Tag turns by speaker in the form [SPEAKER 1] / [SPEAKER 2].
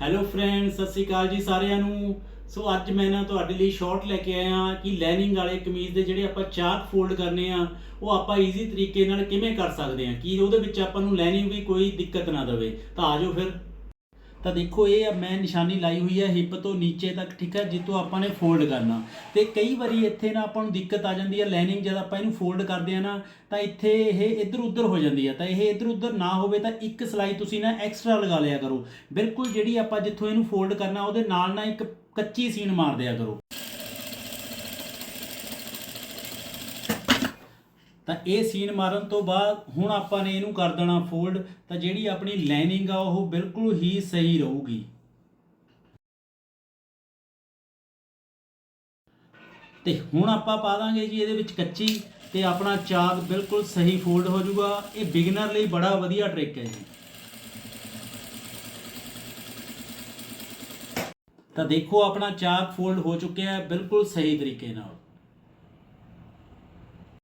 [SPEAKER 1] Hello friend ਸਤਿ ਸ਼੍ਰੀ ਅਕਾਲ ਜੀ ਸਾਰਿਆਂ ਨੂੰ। ਸੋ ਅੱਜ ਮੈਂ ਨਾ ਤੁਹਾਡੇ ਲਈ ਸ਼ਾਰਟ ਲੈ ਕੇ ਆਇਆ ਕਿ ਲਾਈਨਿੰਗ ਵਾਲੇ ਕਮੀਜ਼ ਦੇ ਜਿਹੜੇ ਆਪਾਂ ਚਾਕ ਫੋਲਡ ਕਰਨੇ ਆ, ਉਹ ਆਪਾਂ ਈਜ਼ੀ ਤਰੀਕੇ ਨਾਲ ਕਿਵੇਂ ਕਰ ਸਕਦੇ ਆ? ਕਿ ਉਹਦੇ ਵਿੱਚ ਆਪਾਂ ਨੂੰ ਲਾਈਨਿੰਗ ਵੀ ਕੋਈ ਦਿੱਕਤ ਨਾ ਦੇਵੇ? ਤਾਂ ਆਜੋ ਫਿਰ। ਤਾਂ ਦੇਖੋ ਇਹ ਆ, ਮੈਂ ਨਿਸ਼ਾਨੀ ਲਾਈ ਹੋਈ ਹੈ ਹਿੱਪ ਤੋਂ ਨੀਚੇ ਤੱਕ, ਠੀਕ ਹੈ ਜਿੱਤੋਂ ਆਪਾਂ ਨੇ ਫੋਲਡ ਕਰਨਾ। ਤੇ ਕਈ ਵਾਰੀ ਇੱਥੇ ਨਾ ਆਪਾਂ ਨੂੰ ਦਿੱਕਤ ਆ ਜਾਂਦੀ ਹੈ ਲਾਈਨਿੰਗ ਜਦ ਆਪਾਂ ਇਹਨੂੰ ਫੋਲਡ ਕਰਦੇ ਆ ਨਾ, ਤਾਂ ਇੱਥੇ ਇਹ ਇੱਧਰ ਉੱਧਰ ਹੋ ਜਾਂਦੀ ਹੈ ਤਾਂ ਇਹ ਇੱਧਰ ਉੱਧਰ ਨਾ ਹੋਵੇ ਤਾਂ ਇੱਕ ਸਲਾਈ ਤੁਸੀਂ ਨਾ ਐਕਸਟਰਾ ਲਗਾ ਲਿਆ ਕਰੋ। ਬਿਲਕੁਲ ਜਿਹੜੀ ਆਪਾਂ ਜਿੱਥੋਂ ਇਹਨੂੰ ਫੋਲਡ ਕਰਨਾ, ਉਹਦੇ ਨਾਲ ਨਾ ਇੱਕ ਕੱਚੀ ਸੀਨ ਮਾਰ ਦਿਆ ਕਰੋ। ਤਾਂ ਇਹ ਸੀਨ ਮਾਰਨ ਤੋਂ ਬਾਅਦ ਹੁਣ ਆਪਾਂ ਨੇ ਇਹਨੂੰ ਕਰ ਦੇਣਾ ਫੋਲਡ ਤਾਂ ਜਿਹੜੀ ਆਪਣੀ ਲਾਈਨਿੰਗ ਆ ਉਹ ਬਿਲਕੁਲ ਹੀ ਸਹੀ ਰਹੂਗੀ। ਤੇ ਹੁਣ ਆਪਾਂ ਪਾ ਦਾਂਗੇ ਜੀ ਇਹਦੇ ਵਿੱਚ ਕੱਚੀ, ਤੇ ਆਪਣਾ ਚਾਕ ਬਿਲਕੁਲ ਸਹੀ ਫੋਲਡ ਹੋ ਜਾਊਗਾ। ਇਹ ਬਿਗਨਰ ਲਈ ਬੜਾ ਵਧੀਆ ਟ੍ਰਿਕ ਹੈ ਜੀ। ਤਾਂ ਦੇਖੋ ਆਪਣਾ ਚਾਕ ਫੋਲਡ ਹੋ ਚੁੱਕਿਆ ਹੈ ਬਿਲਕੁਲ ਸਹੀ ਤਰੀਕੇ ਨਾਲ।